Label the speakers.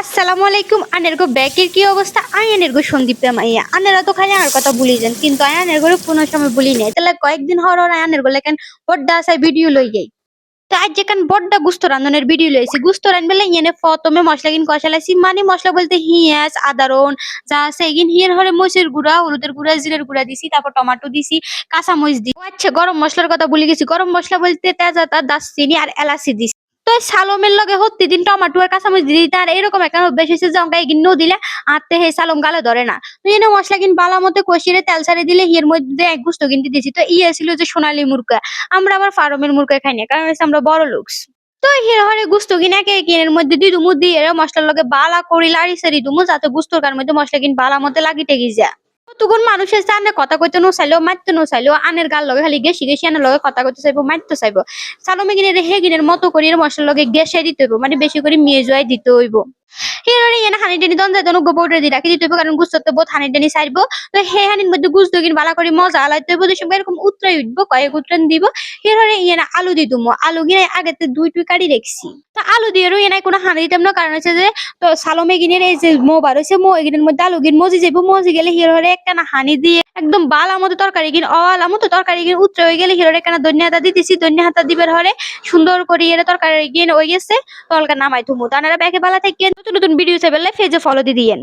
Speaker 1: আসসালামু আলাইকুম আনের গো ব্যাকের কি অবস্থা? আই আনের গো সন্দীপ মাইয়া। আনেরা তো খালি আর কথা ভুলি যান, কিন্তু আই আনের গো কোনো সময় ভুলি নাই। তাহলে কয়েকদিন হওয়ার হর আনের গো লেখেন বড্ডা আসায় ভিডিও লই যাই। তো আজ যেখান বড্ডা গুস্ত রান্ধনের ভিডিও লইছি, গুস্ত রান বেলে ইয়েনে প্রথমে মশলা কিন কষালাইছি মানে মশলা বলতে হিয়াজ আদারন যা আছে এগিন হিয়ের হরে মরিচের গুঁড়া, হলুদের গুঁড়া, জিরের গুঁড়া দিছি, তারপর টমেটো দিছি কাঁচা মরিচ দিই আচ্ছা গরম মশলার কথা ভুলে গেছি। গরম মশলা বলতে তেজাতা দারচিনি আর এলাচি দিছি। তো সালমের লগে হত্যি দিন টমাটো আর কাঁচামরিচ দিতে আর এরকম একটা অভ্যাস হয়েছে যে অঙ্কা এগিন দিলে আতে হে সালম গালে ধরে না। তো এনে মশলা কিন বালা মতো কষিয়ে তেল ছাড়ে দিলে হিয়ের মধ্যে এক গুস্ত কিনতে দিছি। তো ইয়ে ছিল যে সোনালী মুরগা আমরা আবার ফার্মের মুরগা খাই না কারণ আমরা বড় লোকস তো হির হরে গুস্ত কিনা কে কিনের মধ্যে দুই দুমু দিয়ে মশলার লগে বালা করি লাড়ি সারি দুমু যাতে গুস্তর কার মধ্যে মশলা কিন বালা মতো লাগিতে গিয়ে তখন মানুষের সামনে কথা কইতে নো চাইলেও মারতে নো চাইলেও, আনের গাল লগে খালি গেছি গেছি আনের লগে কথা কইতে চাইব মারতে চাইব। সালমে কিনে হে গিনের মতো করে মশলার লগে গেসে দিতে হইব মানে বেশি করে মিয়ে জয় দিতে হইব। হানি দি হানি মজা দিব। আলু দি দুমো আলু গিনে আগেতে দুই টুই কাটি তো আলু দিয়ে এনাই কোনো হানি দিতাম না কারণ হচ্ছে যে, তো সালমে গিনের এই যে মো বার হইছে মো এগিনের মধ্যে আলু গিন মজি যাইবো, মজি গেলে হিররে একটা না হানি দিয়ে। একদম বালা মতো তরকারি গিন অলা মতো তরকারি গিন উতরে হয়ে গেলে হিররে একটা ধনিয়া হাতা দিতেছি ধনিয়া হাতা দিবার হরে সুন্দর করে এর তরকারি গিন হয়ে গেছে, তলকা নামাই থুমু। তানারা ব্যাকে বালা থেকে নতুন ভিডিও চাইবেলে ফেজে ফলো দিয়ে দিয়েন।